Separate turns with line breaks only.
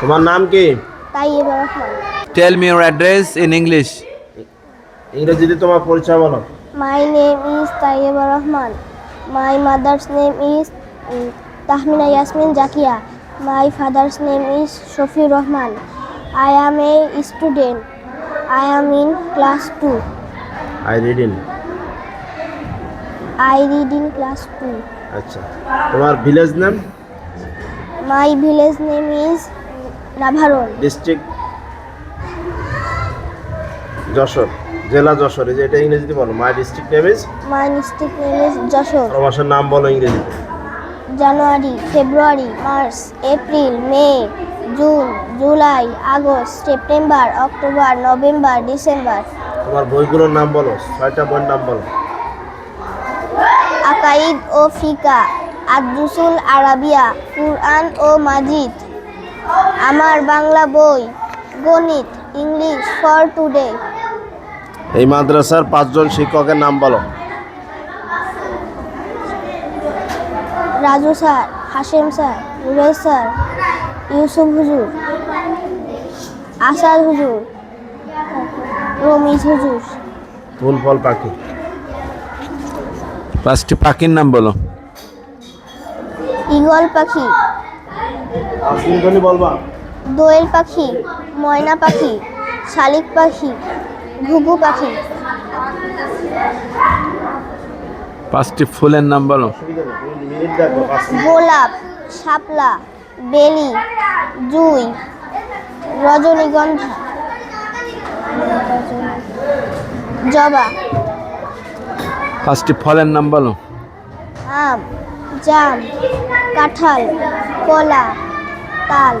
তোমার নাম কি?
Taiyeba Rahman
Tell me your address in English.
ইংরেজিতে তোমার পরিচয় বলো।
My name is Taiyeba Rahman. My mother's name is Tahmina Yasmin Zakia. My father's name is Shafiur Rahman. I am a student I am in class two
I read in
I read in class two
আচ্ছা। তোমার village name
my village name is Navaron
district Jessore জেলা যশোর এই যে এটা ইংরেজিতে বলো my district name is?
My district name is Jessore.
মাসের নাম বলো ইংরেজিতে।
January February March April May June July August September October November December.
তোমার বইগুলোর নাম বলো ছয়টা বইয়ের নাম বলো।
আকাইদ ও ফিকা আদরুসুল আরাবিয়া কুরআন ও মাজিদ। আমার বাংলা বই গণিত ইংলিশ ফর টুডে
এই মাদ্রাসার পাঁচজন শিক্ষকের নাম বলো।
Raju sir Hashem sir Nurel sir Yusuf হুজুর আসাদ হুজুর রমিজ হুজুর।
ফুল ফল পাখি।
পাঁচটি পাখির নাম বলো।
ঈগল পাখি
আসমিন বলবা?
দোয়েল পাখি ময়না পাখি শালিক পাখি ঘুঘু পাখি।
পাঁচটি ফুলের নাম বলো।
গোলাপ শাপলা বেলি জুই রজনীগন্ধা জবা।
পাঁচটি ফলের নাম বলো।
আম জাম কাঁঠাল। কলা তাল।